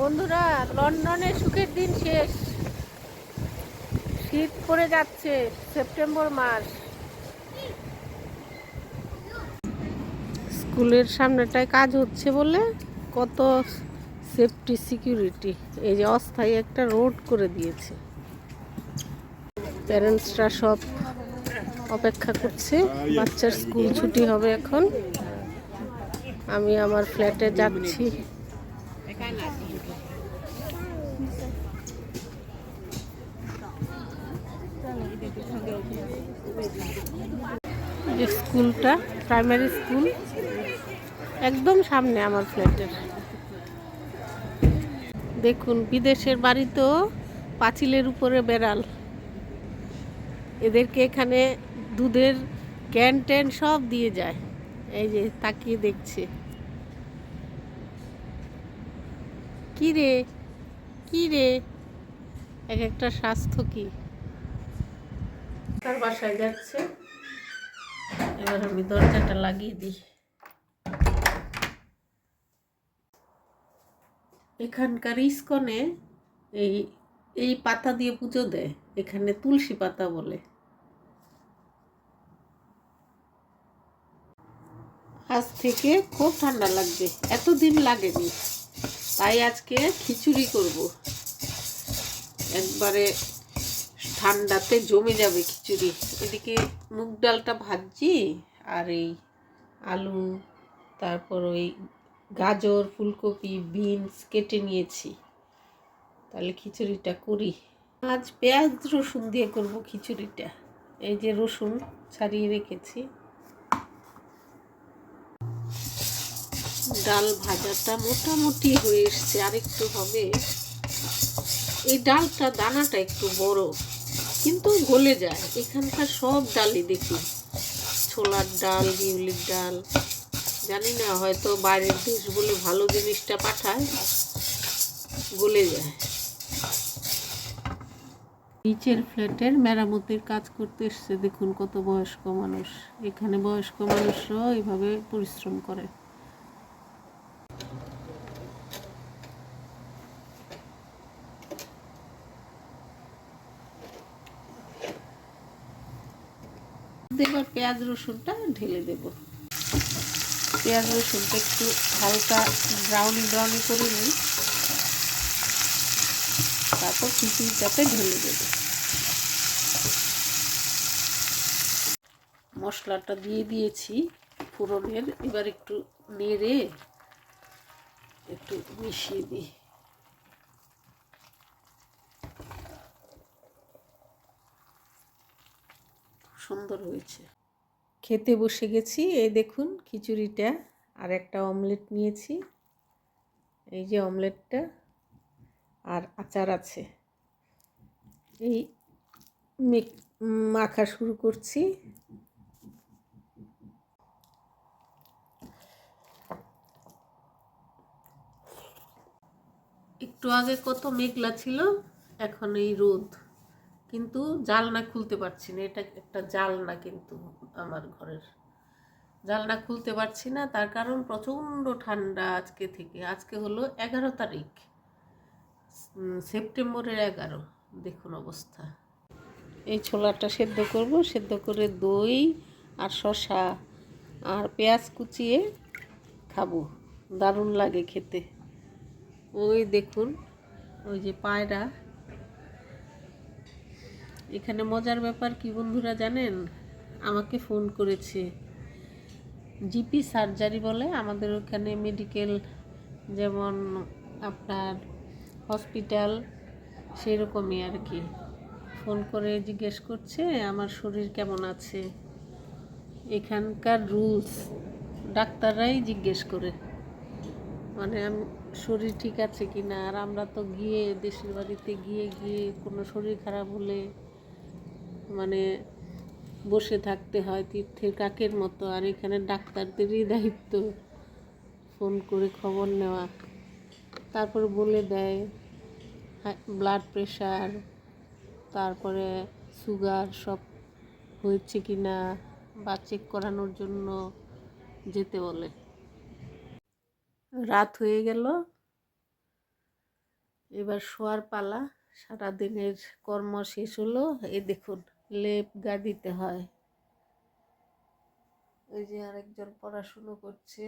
বন্ধুরা, লন্ডনে সুখের দিন শেষ। শীত পড়ে যাচ্ছে, সেপ্টেম্বর মাস। স্কুলের সামনেটায় কাজ হচ্ছে বলে কত সেফটি সিকিউরিটি এই যে অস্থায়ী একটা রোড করে দিয়েছে। প্যারেন্টসরা সব অপেক্ষা করছে, বাচ্চার স্কুল ছুটি হবে এখন। আমি আমার ফ্ল্যাটে যাচ্ছি। স্কুলটা প্রাইমারি স্কুল একদম সামনে আমার ফ্ল্যাটের। দেখুন, বিদেশের বাড়িতেও পাঁচিলের উপরে বেড়াল। এদেরকে এখানে দুধের ক্যান ট্যান সব দিয়ে যায়। এই যে তাকিয়ে দেখছে। কি রে? কি রে? এক একটা স্বাস্থ্য কি? তার বাসায় যাচ্ছে। এবার আমি দরজাটা লাগিয়ে দিই। এখানকার ইস্কনে এই এই পাতা দিয়ে পুজো দেয়। এখানে তুলসী পাতা বলে। আজ থেকে খুব ঠান্ডা লাগবে। এতদিন লাগেনি। তাই আজকে খিচুড়ি করব। একবারে ঠান্ডাতে জমে যাবে খিচুড়ি। এদিকে মুগ ডালটা ভাজছি, আর এই আলু, তারপর ওই গাজর, ফুলকপি, বিনস কেটে নিয়েছি। তাহলে খিচুড়িটা করি। আজ পেঁয়াজ রসুন দিয়ে করব খিচুড়িটা। এই যে রসুন ছাড়িয়ে রেখেছি। ডাল ভাজাটা মোটামুটি হয়ে এসছে আরেকটু হবে। এই ডালটা, দানাটা একটু বড়, কিন্তু গলে যায়। এখানকার সব ডালই দেখি ছোলার ডাল, বিউলির ডাল, জানি না, হয়তো বাইরের দেশ বলে ভালো জিনিসটা পাঠায়, গলে যায়। নিচের ফ্ল্যাটের মেরামতির কাজ করতে এসছে, দেখুন কত বয়স্ক মানুষ। এখানে বয়স্ক মানুষরাও এইভাবে পরিশ্রম করে। এবার পেঁয়াজ রসুনটা ঢেলে দেব। পেঁয়াজ রসুনটা একটু হালকা ব্রাউনি ব্রাউনি করে নিই। তারপর খিচুড়িটাতে ঢেলে দেব। মশলাটা দিয়ে দিয়েছি ফোড়নের। এবার একটু নেড়ে একটু মিশিয়ে দিই। সুন্দর হয়েছে। খেতে বসে গেছি, এই দেখুন খিচুড়িটা, আর একটা অমলেট নিয়েছি। এই যে অমলেটটা, আর আচার আছে। এই মাখা শুরু করছি। একটু আগে কত মেঘলা ছিল, এখন এই রোদ। কিন্তু জালনা খুলতে পারছি না। এটা একটা জালনা কিন্তু আমার ঘরের। জালনা খুলতে পারছি না, তার কারণ প্রচণ্ড ঠান্ডা আজকে থেকে। আজকে হলো এগারো তারিখ সেপ্টেম্বরের এগারো। দেখুন অবস্থা। এই ছোলাটা সেদ্ধ করব, সেদ্ধ করে দই আর শসা আর পেঁয়াজ কুচিয়ে খাব। দারুণ লাগে খেতে। ওই দেখুন, ওই যে পায়রা। এখানে মজার ব্যাপার কি বন্ধুরা জানেন? আমাকে ফোন করেছে। জিপি সার্জারি বলে, আমাদের ওখানে মেডিকেল যেমন আপনার হসপিটাল সেরকমই আর কি। ফোন করে জিজ্ঞেস করছে, আমার শরীর কেমন আছে? এখানকার রুলস ডাক্তাররাই জিজ্ঞেস করে। মানে আমি, শরীর ঠিক আছে কি না আর আমরা তো গিয়ে দেশের বাড়িতে গিয়ে গিয়ে কোনো শরীর খারাপ হলে মানে বসে থাকতে হয় তীর্থের কাকের মতো। আর এখানে ডাক্তারদেরই দায়িত্ব ফোন করে খবর নেওয়া। তারপর বলে দেয় ব্লাড প্রেশার তারপরে সুগার সব হয়েছে কি না বা চেক করানোর জন্য যেতে বলে। রাত হয়ে গেল। এবার শোয়ার পালা। সারাদিনের কর্ম শেষ হলো। এই দেখুন। লেপ গা দিতে হয়। ওই যে আরেকজন পড়াশুনো করছে।